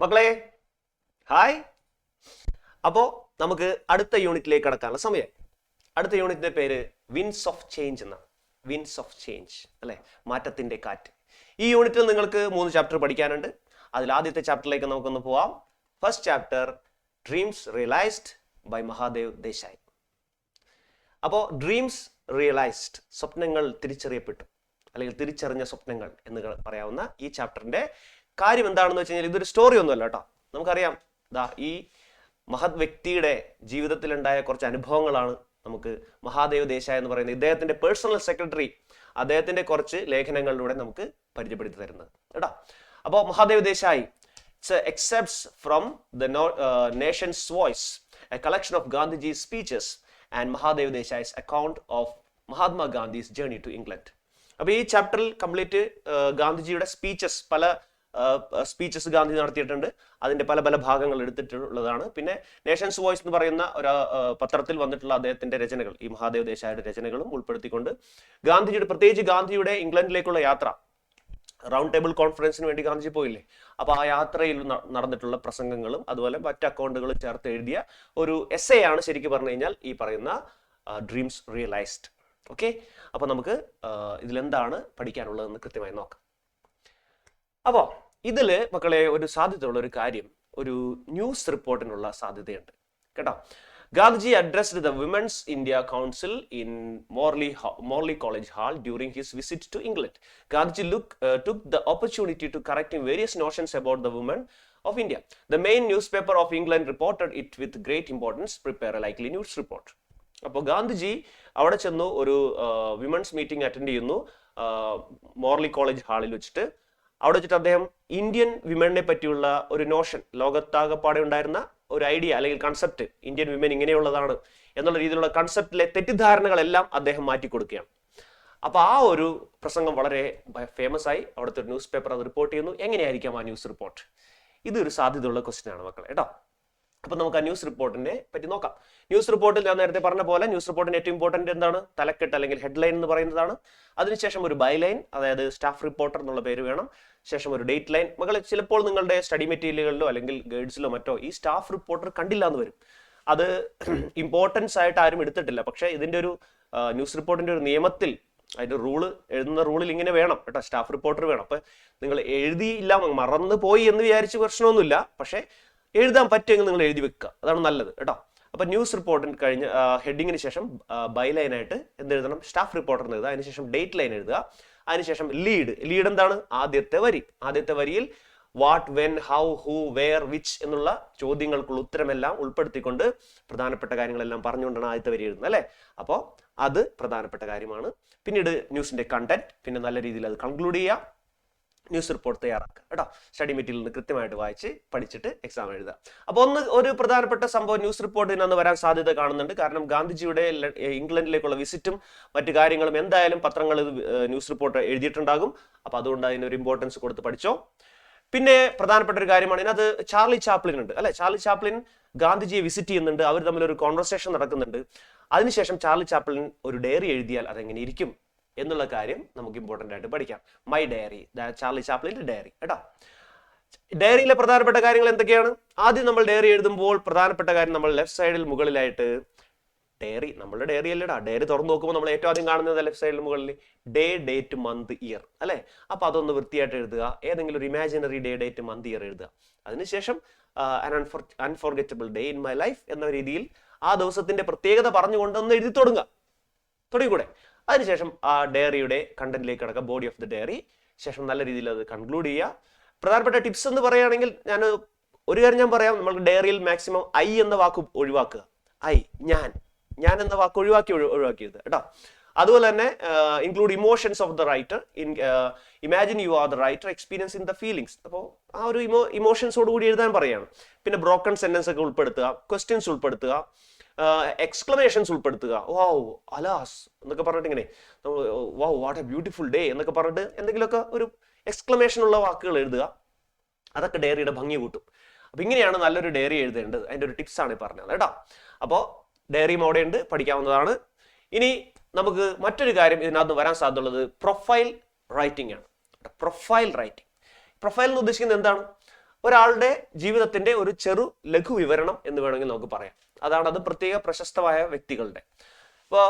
മക്കളെ ഹായ് അപ്പോൾ നമുക്ക് അടുത്ത യൂണിറ്റിലേക്ക് കടക്കാനുള്ള സമയം അടുത്ത യൂണിറ്റിന്റെ പേര് വിൻസ് ഓഫ് ചേഞ്ച് എന്നാണ് വിൻസ് ഓഫ് ചേഞ്ച് അല്ലെ? മാറ്റത്തിന്റെ കാറ്റ്. ഈ യൂണിറ്റിൽ നിങ്ങൾക്ക് മൂന്ന് ചാപ്റ്റർ പഠിക്കാനുണ്ട്. അതിൽ ആദ്യത്തെ ചാപ്റ്ററിലേക്ക് നമുക്കൊന്ന് പോവാം. First chapter dreams realised by Mahadev Desai. അപ്പോൾ ഡ്രീംസ് റിയലൈസ്ഡ് സ്വപ്നങ്ങൾ തിരിച്ചറിയപ്പെട്ടു. അല്ലെങ്കിൽ തിരിച്ചറിഞ്ഞ സ്വപ്നങ്ങൾ എന്ന് പറയാവുന്ന ഈ ചാപ്റ്ററിന്റെ കാര്യം എന്താണെന്ന് വെച്ച് കഴിഞ്ഞാൽ ഇതൊരു സ്റ്റോറി ഒന്നുമല്ല കേട്ടോ. നമുക്കറിയാം ദാ ഈ മഹത് വ്യക്തിയുടെ ജീവിതത്തിലുണ്ടായ കുറച്ച് അനുഭവങ്ങളാണ് നമുക്ക് മഹാദേവ് ദേശായ എന്ന് പറയുന്ന ഇദ്ദേഹത്തിന്റെ പേഴ്സണൽ സെക്രട്ടറി അദ്ദേഹത്തിന്റെ കുറച്ച് ലേഖനങ്ങളിലൂടെ നമുക്ക് പരിചയപ്പെടുത്തി തരുന്നത് കേട്ടോ. അപ്പോൾ Mahadev Desai excerpts from the nation's voice a collection of Gandhiji speeches and Mahadev Desai's account of Mahatma Gandhi's journey to England. അപ്പോൾ ഈ ചാപ്റ്ററിൽ കംപ്ലീറ്റ് ഗാന്ധിജിയുടെ സ്പീച്ചസ് പല സ്പീച്ചസ് ഗാന്ധി നടത്തിയിട്ടുണ്ട്. അതിന്റെ പല പല ഭാഗങ്ങൾ എടുത്തിട്ടുള്ളതാണ്. പിന്നെ നേഷൻസ് വോയിസ് എന്ന് പറയുന്ന ഒരു പത്രത്തിൽ വന്നിട്ടുള്ള അദ്ദേഹത്തിന്റെ രചനകൾ ഈ മഹാദേവ് ദേശായിയുടെ രചനകളും ഉൾപ്പെടുത്തിക്കൊണ്ട് ഗാന്ധിജിയുടെ പ്രത്യേകിച്ച് ഗാന്ധിയുടെ ഇംഗ്ലണ്ടിലേക്കുള്ള യാത്ര റൗണ്ട് ടേബിൾ കോൺഫറൻസിന് വേണ്ടി ഗാന്ധിജി പോയില്ലേ? അപ്പൊ ആ യാത്രയിൽ നടന്നിട്ടുള്ള പ്രസംഗങ്ങളും അതുപോലെ മറ്റ് അക്കൗണ്ടുകളും ചേർത്ത് എഴുതിയ ഒരു എസ് ആണ് ശരിക്കും പറഞ്ഞു കഴിഞ്ഞാൽ ഈ പറയുന്ന ഡ്രീംസ് റിയലൈസ്ഡ് ഓക്കെ അപ്പൊ നമുക്ക് ഇതിലെന്താണ് പഠിക്കാനുള്ളതെന്ന് കൃത്യമായി നോക്കാം. അപ്പോൾ ഇതിൽ മക്കളെ ഒരു സാധ്യതയുള്ള ഒരു കാര്യം ഒരു ന്യൂസ് റിപ്പോർട്ടിനുള്ള സാധ്യതയുണ്ട്. കേട്ടോ? Gandhiji addressed the women's India council in Morley Morley college hall during his visit to England Gandhiji look took the opportunity to correct various notions about the woman of India the main newspaper of England reported it with great importance prepare a likely news report അപ്പോൾ ഗാന്ധിജി അവിടെ ചെന്നു ഒരു women's meeting attend ചെയ്യുന്നു Morley college ഹാളിൽ വെച്ചിട്ട്. അവിടെ വെച്ചിട്ട് അദ്ദേഹം ഇന്ത്യൻ വിമനെ പറ്റിയുള്ള ഒരു നോഷൻ ലോകത്താകപ്പാടെ ഉണ്ടായിരുന്ന ഒരു ഐഡിയ അല്ലെങ്കിൽ കൺസെപ്റ്റ് ഇന്ത്യൻ വിമൻ ഇങ്ങനെയുള്ളതാണ് എന്നുള്ള രീതിയിലുള്ള കൺസെപ്റ്റിലെ തെറ്റിദ്ധാരണകളെല്ലാം അദ്ദേഹം മാറ്റി കൊടുക്കുകയാണ് അപ്പൊ ആ ഒരു പ്രസംഗം വളരെ ഫേമസ് ആയി. അവിടുത്തെ ഒരു ന്യൂസ് പേപ്പർ അത് റിപ്പോർട്ട് ചെയ്യുന്നു. എങ്ങനെയായിരിക്കാം ആ ന്യൂസ് റിപ്പോർട്ട് ഇതൊരു സാധ്യതയുള്ള ക്വസ്റ്റ്യൻ ആണ് മക്കളെ കേട്ടോ? അപ്പൊ നമുക്ക് ആ ന്യൂസ് റിപ്പോർട്ടിനെ പറ്റി നോക്കാം. ന്യൂസ് റിപ്പോർട്ടിൽ ഞാൻ നേരത്തെ പറഞ്ഞ പോലെ ന്യൂസ് റിപ്പോർട്ടിന്റെ ഏറ്റവും ഇമ്പോർട്ടന്റ് എന്താണ്? തലക്കെട്ട് അല്ലെങ്കിൽ ഹെഡ്ലൈൻ എന്ന് പറയുന്നതാണ്. അതിനുശേഷം ഒരു ബൈലൈൻ അതായത് സ്റ്റാഫ് റിപ്പോർട്ടർ എന്നുള്ള പേര് വേണം. ശേഷം ഒരു ഡേറ്റ് ലൈൻ മകളെ ചിലപ്പോൾ നിങ്ങളുടെ സ്റ്റഡി മെറ്റീരിയലുകളിലോ അല്ലെങ്കിൽ ഗൈഡ്സിലോ മറ്റോ ഈ സ്റ്റാഫ് റിപ്പോർട്ടർ കണ്ടില്ല എന്ന് വരും. അത് ഇമ്പോർട്ടൻസ് ആയിട്ട് ആരും എടുത്തിട്ടില്ല. പക്ഷേ ഇതിന്റെ ഒരു ന്യൂസ് റിപ്പോർട്ടിന്റെ ഒരു നിയമത്തിൽ അതിന്റെ റൂൾ എഴുതുന്ന റൂളിൽ ഇങ്ങനെ വേണം കേട്ടോ. സ്റ്റാഫ് റിപ്പോർട്ടർ വേണം. അപ്പൊ നിങ്ങൾ എഴുതിയില്ല മറന്നു പോയി എന്ന് വിചാരിച്ച് പ്രശ്നമൊന്നുമില്ല. പക്ഷേ എഴുതാൻ പറ്റുമെങ്കിൽ നിങ്ങൾ എഴുതി വെക്കുക. അതാണ് നല്ലത് കേട്ടോ. അപ്പൊ ന്യൂസ് റിപ്പോർട്ടിന് കഴിഞ്ഞ ഹെഡിങ്ങിന് ശേഷം ബൈ എന്ത് എഴുതണം? സ്റ്റാഫ് റിപ്പോർട്ടർ എഴുതുക. അതിനുശേഷം ഡേറ്റ് ലൈൻ എഴുതുക. അതിനുശേഷം ലീഡ്. ലീഡ് എന്താണ്? ആദ്യത്തെ വരി. ആദ്യത്തെ വരിയിൽ what when how who where which എന്നുള്ള ചോദ്യങ്ങൾക്കുള്ള ഉത്തരമെല്ലാം ഉൾപ്പെടുത്തിക്കൊണ്ട് പ്രധാനപ്പെട്ട കാര്യങ്ങളെല്ലാം പറഞ്ഞുകൊണ്ടാണ് ആദ്യത്തെ വരി എഴുതുന്നത് അല്ലേ? അപ്പോൾ അത് പ്രധാനപ്പെട്ട കാര്യമാണ്. പിന്നീട് ന്യൂസിന്റെ കണ്ടന്റ് പിന്നെ നല്ല രീതിയിൽ അത് കൺക്ലൂഡ് ചെയ്യുക. ന്യൂസ് റിപ്പോർട്ട് തയ്യാറാക്കുക. കേട്ടോ? സ്റ്റഡി മെറ്റീരിയൽ കൃത്യമായിട്ട് വായിച്ച് പഠിച്ചിട്ട് എക്സാം എഴുതുക. അപ്പോൾ ഒന്ന് ഒരു പ്രധാനപ്പെട്ട സംഭവം ന്യൂസ് റിപ്പോർട്ടിൽ നിന്ന് വരാൻ സാധ്യത കാണുന്നുണ്ട്. കാരണം ഗാന്ധിജിയുടെ ഇംഗ്ലണ്ടിലേക്കുള്ള വിസിറ്റും മറ്റു കാര്യങ്ങളും എന്തായാലും പത്രങ്ങൾ ന്യൂസ് റിപ്പോർട്ട് എഴുതിയിട്ടുണ്ടാകും. അപ്പോൾ അതുകൊണ്ട് അതിനൊരു ഇമ്പോർട്ടൻസ് കൊടുത്ത് പഠിച്ചോ. പിന്നെ പ്രധാനപ്പെട്ട ഒരു കാര്യമാണ് ഇതിനകത്ത് ചാർലി ചാപ്ലിൻ ഉണ്ട്. അല്ലെ? ചാർലി ചാപ്ലിൻ ഗാന്ധിജിയെ വിസിറ്റ് ചെയ്യുന്നുണ്ട്. അവർ തമ്മിൽ ഒരു കോൺവെർസേഷൻ നടക്കുന്നുണ്ട്. അതിനുശേഷം ചാർലി ചാപ്ലിൻ ഒരു ഡയറി എഴുതിയാൽ അതെങ്ങനെ ഇരിക്കും? എന്നുള്ള കാര്യം നമുക്ക് ഇമ്പോർട്ടന്റ് ആയിട്ട് പഠിക്കാം. മൈ ഡയറി ചാർലി ചാപ്ലിന്റെ ഡയറി കേട്ടോ? ഡയറിയിലെ പ്രധാനപ്പെട്ട കാര്യങ്ങൾ എന്തൊക്കെയാണ്? ആദ്യം നമ്മൾ ഡയറി എഴുതുമ്പോൾ പ്രധാനപ്പെട്ട കാര്യം നമ്മൾ ലെഫ്റ്റ് സൈഡിൽ മുകളിലായിട്ട് ഡയറി നമ്മളുടെ ഡയറി അല്ലടാ. ഡയറി തുറന്നു നോക്കുമ്പോൾ നമ്മൾ ഏറ്റവും ആദ്യം കാണുന്നത് ലെഫ്റ്റ് സൈഡിൽ മുകളിൽ ഡേ ഡേറ്റ് മന്ത് ഇയർ അല്ലേ? അപ്പൊ അതൊന്ന് വൃത്തിയായിട്ട് എഴുതുക. ഏതെങ്കിലും ഒരു imaginary day date month year എഴുതുക. അതിനുശേഷം unforgettable day in my life എന്ന രീതിയിൽ ആ ദിവസത്തിന്റെ പ്രത്യേകത പറഞ്ഞുകൊണ്ട് ഒന്ന് എഴുതി തുടങ്ങുക. തുടങ്ങിക്കൂടെ? അതിനുശേഷം ആ ഡയറിയുടെ കണ്ടന്റിലേക്ക് കിടക്കുക ബോഡി ഓഫ് ദി ഡയറി ശേഷം നല്ല രീതിയിൽ അത് കൺക്ലൂഡ് ചെയ്യുക. പ്രധാനപ്പെട്ട ടിപ്സ് എന്ന് പറയുകയാണെങ്കിൽ ഞാൻ ഒരു കാര്യം ഞാൻ പറയാം. നമ്മൾ ഡയറിയിൽ മാക്സിമം ഐ എന്ന വാക്ക് ഒഴിവാക്കുക. ഐ ഞാൻ. ഞാൻ എന്ന വാക്ക് ഒഴിവാക്കി ഒഴി- ഒഴിവാക്കിയത്. കേട്ടോ. അതുപോലെ തന്നെ include emotions of the writer in imagine you are the writer experience in the feelings അപ്പോൾ ആ ഒരു ഇമോ ഇമോഷൻസോട് കൂടി എഴുതാൻ പറയാണ് പിന്നെ ബ്രോക്കൺ സെന്റൻസ് ഒക്കെ ഉൾപ്പെടുത്തുക ക്വസ്റ്റ്യൻസ് ഉൾപ്പെടുത്തുക. എക്സ്ക്ലമേഷൻസ് ഉൾപ്പെടുത്തുക. വാവ് അലാസ് എന്നൊക്കെ പറഞ്ഞിട്ട് ഇങ്ങനെ wow what a beautiful day എന്നൊക്കെ പറഞ്ഞിട്ട് എന്തെങ്കിലുമൊക്കെ ഒരു എക്സ്ക്ലമേഷൻ ഉള്ള വാക്കുകൾ എഴുതുക. അതൊക്കെ ഡയറിയുടെ ഭംഗി കൂട്ടും. അപ്പൊ ഇങ്ങനെയാണ് നല്ലൊരു ഡയറി എഴുതേണ്ടത്. അതിന്റെ ഒരു ടിപ്സ് ആണ് ഈ പറഞ്ഞത് കേട്ടോ. അപ്പോൾ ഡയറി അവിടെ ഉണ്ട് പഠിക്കാവുന്നതാണ്. ഇനി നമുക്ക് മറ്റൊരു കാര്യം ഇതിനകത്ത് വരാൻ സാധ്യതയുള്ളത് പ്രൊഫൈൽ റൈറ്റിംഗ് ആണ്. Profile writing. പ്രൊഫൈൽ എന്ന് ഉദ്ദേശിക്കുന്നത് എന്താണ്? ഒരാളുടെ ജീവിതത്തിന്റെ ഒരു ചെറു ലഘു വിവരണം എന്ന് വേണമെങ്കിൽ നമുക്ക് പറയാം. അതാണ് അത് പ്രത്യേക പ്രശസ്തമായ വ്യക്തികളുടെ. അപ്പോൾ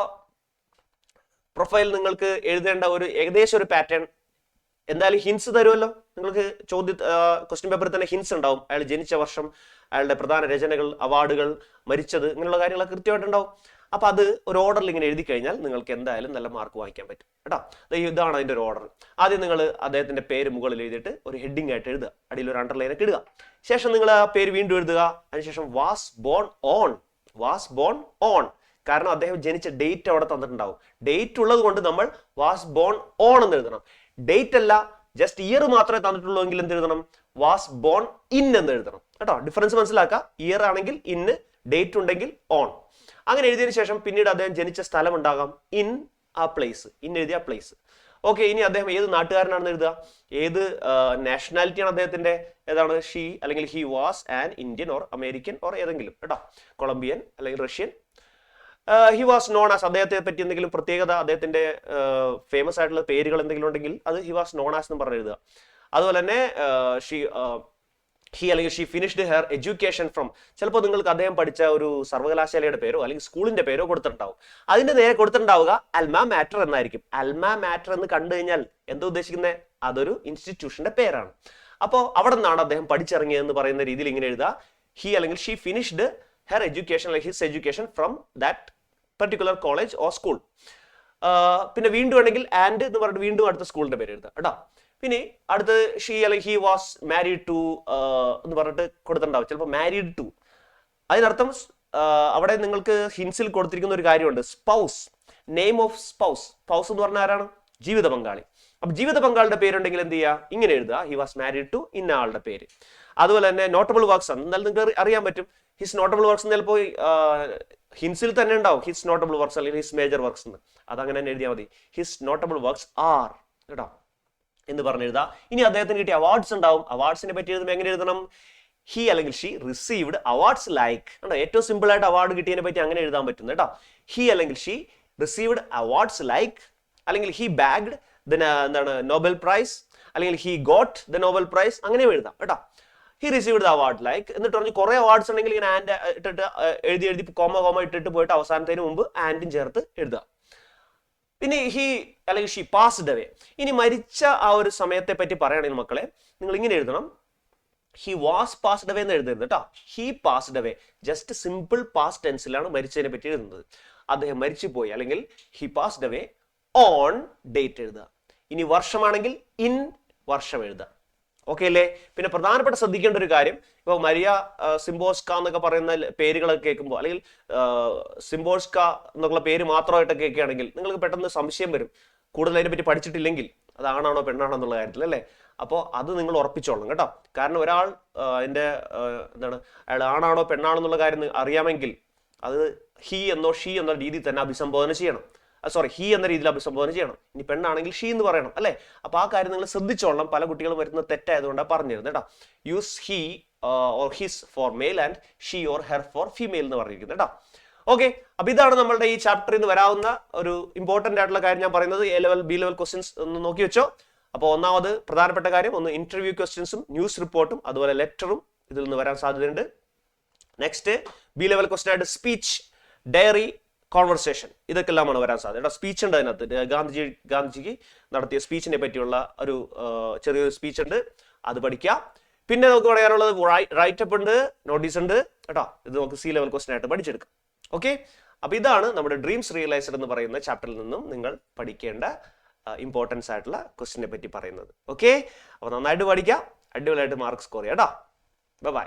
പ്രൊഫൈൽ നിങ്ങൾക്ക് എഴുതേണ്ട ഒരു ഏകദേശം ഒരു പാറ്റേൺ. എന്തായാലും ഹിൻസ് തരുമല്ലോ? നിങ്ങൾക്ക് ചോദ്യ ക്വസ്റ്റ്യൻ പേപ്പറിൽ തന്നെ ഹിൻസ് ഉണ്ടാവും. അയാൾ ജനിച്ച വർഷം അയാളുടെ പ്രധാന രചനകൾ അവാർഡുകൾ മരിച്ചത് ഇങ്ങനെയുള്ള കാര്യങ്ങളൊക്കെ കൃത്യമായിട്ടുണ്ടാവും. അപ്പൊ അത് ഒരു ഓർഡറിൽ ഇങ്ങനെ എഴുതി കഴിഞ്ഞാൽ നിങ്ങൾക്ക് എന്തായാലും നല്ല മാർക്ക് വാങ്ങിക്കാൻ പറ്റും. കേട്ടോ? ഇതാണ് അതിന്റെ ഒരു ഓർഡർ ആദ്യം നിങ്ങൾ അദ്ദേഹത്തിന്റെ പേര് മുകളിൽ എഴുതിയിട്ട് ഒരു ഹെഡിങ് ആയിട്ട് എഴുതുക. അടിയിൽ ഒരു അണ്ടർലൈൻ ഒക്കെ ഇടുക. ശേഷം നിങ്ങൾ ആ പേര് വീണ്ടും എഴുതുക. അതിനുശേഷം was born on was born on കാരണം അദ്ദേഹം ജനിച്ച ഡേറ്റ് അവിടെ തന്നിട്ടുണ്ടാവും. ഡേറ്റ് ഉള്ളത് കൊണ്ട് നമ്മൾ വാസ് ബോൺ ഓൺ എന്ന് എഴുതണം. ഡേറ്റ് അല്ല ജസ്റ്റ് ഇയർ മാത്രമേ തന്നിട്ടുള്ളൂ എങ്കിൽ എന്ത് എഴുതണം? വാസ് ബോൺ ഇൻ എന്ന് എഴുതണം. കേട്ടോ? ഡിഫറൻസ് മനസ്സിലാക്കുക. ഇയർ ആണെങ്കിൽ ഇന്ന് ഡേറ്റ് ഉണ്ടെങ്കിൽ ഓൺ അങ്ങനെ എഴുതിയതിനു ശേഷം പിന്നീട് അദ്ദേഹം ജനിച്ച സ്ഥലം ഉണ്ടാകാം ഇൻ ആ പ്ലേസ് ഇൻ എഴുതിയ പ്ലേസ് ഓക്കെ ഇനി അദ്ദേഹം ഏത് നാട്ടുകാരനാണെന്ന് എഴുതുക? ഏത് നാഷണാലിറ്റിയാണ് അദ്ദേഹത്തിന്റെ? ഏതാണ്? ഷീ അല്ലെങ്കിൽ he was an Indian or American or ഏതെങ്കിലും കേട്ടോ? കൊളംബിയൻ അല്ലെങ്കിൽ Russian he was known as അദ്ദേഹത്തെ പറ്റി എന്തെങ്കിലും പ്രത്യേകത? അദ്ദേഹത്തിന്റെ ഫേമസ് ആയിട്ടുള്ള പേരുകൾ എന്തെങ്കിലും ഉണ്ടെങ്കിൽ അത് ഹി വാസ് നോൺ ആസ് എന്ന് പറഞ്ഞ് എഴുതുക. അതുപോലെ തന്നെ ഷീ ഹി അല്ലെങ്കിൽ she finished her education from ചിലപ്പോൾ നിങ്ങൾക്ക് അദ്ദേഹം പഠിച്ച ഒരു സർവകലാശാലയുടെ പേരോ അല്ലെങ്കിൽ സ്കൂളിന്റെ പേരോ കൊടുത്തിട്ടുണ്ടാവും. അതിന്റെ നേരെ കൊടുത്തിട്ടുണ്ടാവുക അൽമ മാറ്റർ എന്നായിരിക്കും. അൽമ മാറ്റർ എന്ന് കണ്ടു കഴിഞ്ഞാൽ എന്താ ഉദ്ദേശിക്കുന്നത് അതൊരു ഇൻസ്റ്റിറ്റ്യൂഷന്റെ പേരാണ്. അപ്പോൾ അവിടെ നിന്നാണ് അദ്ദേഹം പഠിച്ചിറങ്ങിയതെന്ന് പറയുന്ന രീതിയിൽ ഇങ്ങനെ എഴുതുക. ഹി അല്ലെങ്കിൽ ഷീ ഫിനിഷ്ഡ് ഹെയർ എഡ്യൂക്കേഷൻ അല്ലെങ്കിൽ his education from that particular college or school പിന്നെ വീണ്ടും വേണമെങ്കിൽ ആൻഡ് എന്ന് പറഞ്ഞിട്ട് വീണ്ടും അടുത്ത സ്കൂളിന്റെ പേര് എഴുതുക. കേട്ടോ? പിന്നെ അടുത്ത് ഷീ അല്ലെങ്കിൽ ഹി വാസ് മാരീഡ് ടു എന്ന് പറഞ്ഞിട്ട് കൊടുത്തിട്ടുണ്ടാവും. ചിലപ്പോൾ മാരീഡ് ടു അതിനർത്ഥം അവിടെ നിങ്ങൾക്ക് ഹിൻസിൽ കൊടുത്തിരിക്കുന്ന ഒരു കാര്യമുണ്ട്. Spouse name of spouse spouse എന്ന് പറഞ്ഞാൽ ആരാണ്? ജീവിത പങ്കാളി. അപ്പൊ ജീവിത പങ്കാളിയുടെ പേരുണ്ടെങ്കിൽ എന്ത് ചെയ്യുക? ഇങ്ങനെ എഴുതുക. ഹി വാസ് മാരീഡ് ടു ഇന്ന ആളുടെ പേര്. അതുപോലെ തന്നെ നോട്ടബിൾ വർക്ക്സ് എന്നാലും നിങ്ങൾക്ക് അറിയാൻ പറ്റും. ഹിസ് നോട്ടബിൾ വർക്ക്സ് ചിലപ്പോൾ ഹിൻസിൽ തന്നെ ഉണ്ടാവും. ഹിസ് നോട്ടബിൾ വർക്ക്സ് അല്ലെങ്കിൽ ഹിസ് മേജർ വർക്ക്സ് എന്ന്. അതങ്ങനെ തന്നെ എഴുതിയാൽ മതി. ഹിസ് നോട്ടബിൾ വർക്ക്സ് ആർ കേട്ടോ? എന്ന് പറഞ്ഞ് എഴുതാം ഇനി അദ്ദേഹത്തിന് കിട്ടിയ അവാർഡ്സ് ഉണ്ടാവും. അവാർഡ്സിനെ പറ്റി എഴുതുമ്പോൾ എങ്ങനെ എഴുതണം? ഹി അല്ലെങ്കിൽ ഷീ റിസീവ്ഡ് അവാർഡ്സ് ലൈക്ക് കണ്ടോ? ഏറ്റവും സിമ്പിൾ ആയിട്ട് അവാർഡ് കിട്ടിയതിനെ പറ്റി അങ്ങനെ എഴുതാൻ പറ്റുന്നു കേട്ടോ. ഹി അല്ലെങ്കിൽ ഷീ റിസീവ്ഡ് അവാർഡ്സ് ലൈക്ക് അല്ലെങ്കിൽ ഹി ബാഗ്ഡ് ദ എന്താണ് നോബൽ പ്രൈസ് അല്ലെങ്കിൽ he got the Nobel prize അങ്ങനെ എഴുതാം കേട്ടോ. He received the award like എന്നിട്ട് പറഞ്ഞ് കുറെ അവാർഡ്സ് ഉണ്ടെങ്കിൽ ഇങ്ങനെ ആൻഡ് ഇട്ടിട്ട് എഴുതി എഴുതി കോമ കോമ ഇട്ടിട്ട് പോയിട്ട് അവസാനത്തിന് മുമ്പ് ആൻഡും ചേർത്ത് എഴുതുക. പിന്നെ ഹി അല്ലെങ്കിൽ ഷി പാസ്ഡ് അവേ ഇനി മരിച്ച ആ ഒരു സമയത്തെ പറ്റി പറയുകയാണെങ്കിൽ മക്കളെ നിങ്ങൾ ഇങ്ങനെ എഴുതണം. ഹി വാസ് പാസ്ഡ് അവേ എന്ന് എഴുതരുത് കേട്ടോ he passed away just simple past ടെൻസിലാണ് മരിച്ചതിനെ പറ്റി എഴുതുന്നത്. അദ്ദേഹം മരിച്ചുപോയി. അല്ലെങ്കിൽ he passed away on date എഴുതുക. ഇനി വർഷമാണെങ്കിൽ ഇൻ വർഷം എഴുതുക. ഓക്കെ അല്ലേ പിന്നെ പ്രധാനപ്പെട്ട ശ്രദ്ധിക്കേണ്ട ഒരു കാര്യം ഇപ്പോൾ മരിയ സിംബോസ്ക എന്നൊക്കെ പറയുന്ന പേരുകളൊക്കെ കേൾക്കുമ്പോൾ അല്ലെങ്കിൽ സിംബോസ്ക എന്നുള്ള പേര് മാത്രമായിട്ട് കേൾക്കുകയാണെങ്കിൽ നിങ്ങൾക്ക് പെട്ടെന്ന് സംശയം വരും. കൂടുതൽ അതിനെ പറ്റി പഠിച്ചിട്ടില്ലെങ്കിൽ അത് ആണാണോ പെണ്ണാണോ എന്നുള്ള കാര്യത്തിൽ അല്ലേ? അപ്പോൾ അത് നിങ്ങൾ ഉറപ്പിച്ചോളണം കേട്ടോ. കാരണം ഒരാൾ എന്റെ എന്താണ് അയാൾ ആണാണോ പെണ്ണാണോ എന്നുള്ള കാര്യം അറിയാമെങ്കിൽ അത് ഹി എന്നോ ഷീ എന്നോ രീതിയിൽ തന്നെ അഭിസംബോധന ചെയ്യണം. സോറി ഹി എന്ന രീതിയിൽ അഭിസംബോധന ചെയ്യണം. ഇനി പെണ്ണാണെങ്കിൽ ഷീ എന്ന് പറയണം അല്ലേ? അപ്പൊ ആ കാര്യം നിങ്ങൾ ശ്രദ്ധിച്ചോളണം. പല കുട്ടികളും വരുന്ന തെറ്റായതുകൊണ്ടാണ് പറഞ്ഞിരുന്നത് കേട്ടോ. Use he or his for male and she or her for female എന്ന് പറഞ്ഞിരിക്കുന്നത് കേട്ടോ. ഓക്കെ അപ്പൊ ഇതാണ് നമ്മളുടെ ഈ ചാപ്റ്ററിൽ നിന്ന് വരാവുന്ന ഒരു ഇമ്പോർട്ടന്റ് ആയിട്ടുള്ള കാര്യം ഞാൻ പറയുന്നത്. A level B level questions ഒന്ന് നോക്കി വെച്ചോ. അപ്പോൾ ഒന്നാമത് പ്രധാനപ്പെട്ട കാര്യം ഒന്ന് ഇന്റർവ്യൂ ക്വസ്റ്റ്യൻസും ന്യൂസ് റിപ്പോർട്ടും അതുപോലെ ലെറ്ററും ഇതിൽ നിന്ന് വരാൻ സാധ്യതയുണ്ട്. നെക്സ്റ്റ് ബി ലെവൽ ക്വസ്റ്റ്യൻ ആയിട്ട് സ്പീച്ച് ഡയറി കോൺവെർസേഷൻ ഇതൊക്കെല്ലാമാണ് വരാൻ സാധ്യത. സ്പീച്ച് ഉണ്ട് അതിനകത്ത്. ഗാന്ധിജി ഗാന്ധിജിക്ക് നടത്തിയ സ്പീച്ചിനെ പറ്റിയുള്ള ഒരു ചെറിയൊരു സ്പീച്ച് ഉണ്ട്. അത് പഠിക്കാം. പിന്നെ നമുക്ക് പറയാനുള്ളത് റൈറ്റപ്പ് ഉണ്ട് നോട്ടീസ് ഉണ്ട്. കേട്ടോ ഇത് നമുക്ക് സി ലെവൽ ക്വസ്റ്റൻ ആയിട്ട് പഠിച്ചെടുക്കാം. ഓക്കെ അപ്പൊ ഇതാണ് നമ്മുടെ ഡ്രീംസ് റിയലൈസ്ഡ് എന്ന് പറയുന്ന ചാപ്റ്ററിൽ നിന്നും നിങ്ങൾ പഠിക്കേണ്ട ഇമ്പോർട്ടൻസ് ആയിട്ടുള്ള ക്വസ്റ്റിനെ പറ്റി പറയുന്നത്. ഓക്കെ അപ്പൊ നന്നായിട്ട് പഠിക്കാം. അടിപൊളിയായിട്ട് മാർക്ക് സ്കോർ ചെയ്യാം. കേട്ടോ? ബൈ